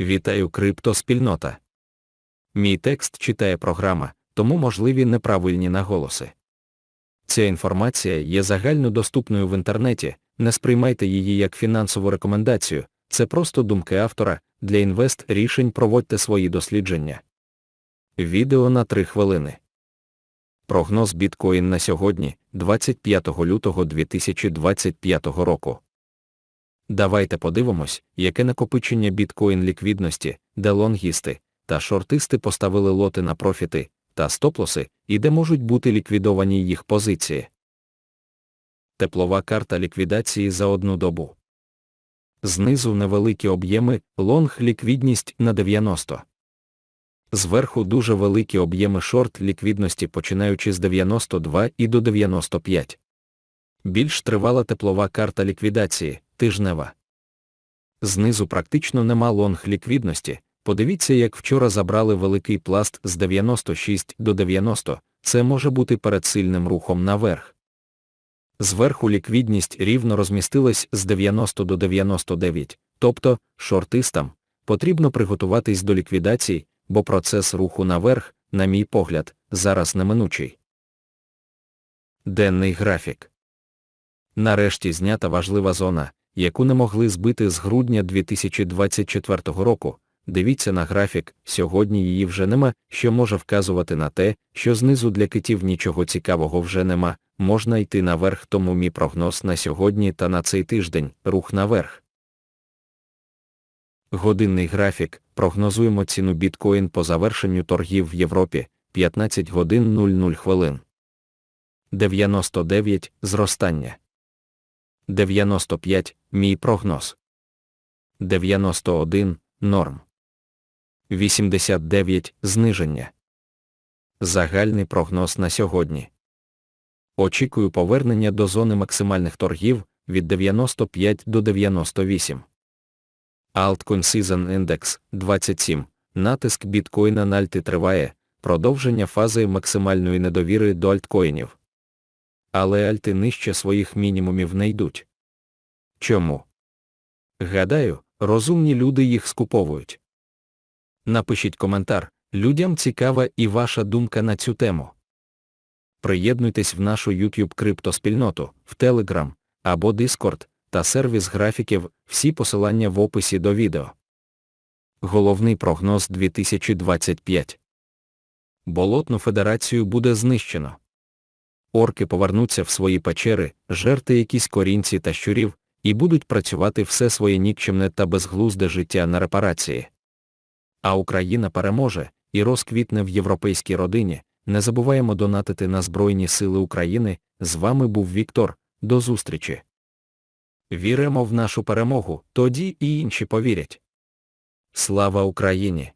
Вітаю криптоспільнота. Мій текст читає програма, тому можливі неправильні наголоси. Ця інформація є загальнодоступною в інтернеті, не сприймайте її як фінансову рекомендацію, це просто думки автора, для інвест рішень проводьте свої дослідження. Відео на 3 хвилини. Прогноз біткоін на сьогодні, 25 лютого 2025 року. Давайте подивимось, яке накопичення біткоін ліквідності, де лонгісти та шортисти поставили лоти на профіти та стоплоси, і де можуть бути ліквідовані їх позиції. Теплова карта ліквідації за одну добу. Знизу невеликі об'єми, лонг ліквідність на 90. Зверху дуже великі об'єми шорт ліквідності починаючи з 92 і до 95. Більш тривала теплова карта ліквідації, тижнева. Знизу практично нема лонг ліквідності. Подивіться, як вчора забрали великий пласт з 96 до 90, це може бути перед сильним рухом наверх. Зверху ліквідність рівно розмістилась з 90 до 99, тобто, шортистам, потрібно приготуватись до ліквідації, бо процес руху наверх, на мій погляд, зараз неминучий. Денний графік. Нарешті знята важлива зона, яку не могли збити з грудня 2024 року. Дивіться на графік, сьогодні її вже нема, що може вказувати на те, що знизу для китів нічого цікавого вже нема, можна йти наверх, тому мій прогноз на сьогодні та на цей тиждень рух наверх. Годинний графік. Прогнозуємо ціну біткоін по завершенню торгів в Європі 15 годин 00 хвилин. 99 зростання. 95 мій прогноз. 91 норм. 89 зниження. Загальний прогноз на сьогодні. Очікую повернення до зони максимальних торгів від 95 до 98. Altcoin Season Index 27. Натиск біткоїна на альти триває, продовження фази максимальної недовіри до альткоїнів. Але альти нижче своїх мінімумів не йдуть. Чому? Гадаю, розумні люди їх скуповують. Напишіть коментар, людям цікава і ваша думка на цю тему. Приєднуйтесь в нашу YouTube криптоспільноту, в Telegram або Discord та сервіс графіків, всі посилання в описі до відео. Головний прогноз 2025. Болотну федерацію буде знищено. Орки повернуться в свої печери, жерти якісь корінці та щурів, і будуть працювати все своє нікчемне та безглузде життя на репарації. А Україна переможе і розквітне в європейській родині. Не забуваємо донатити на Збройні Сили України. З вами був Віктор. До зустрічі. Віримо в нашу перемогу, тоді і інші повірять. Слава Україні!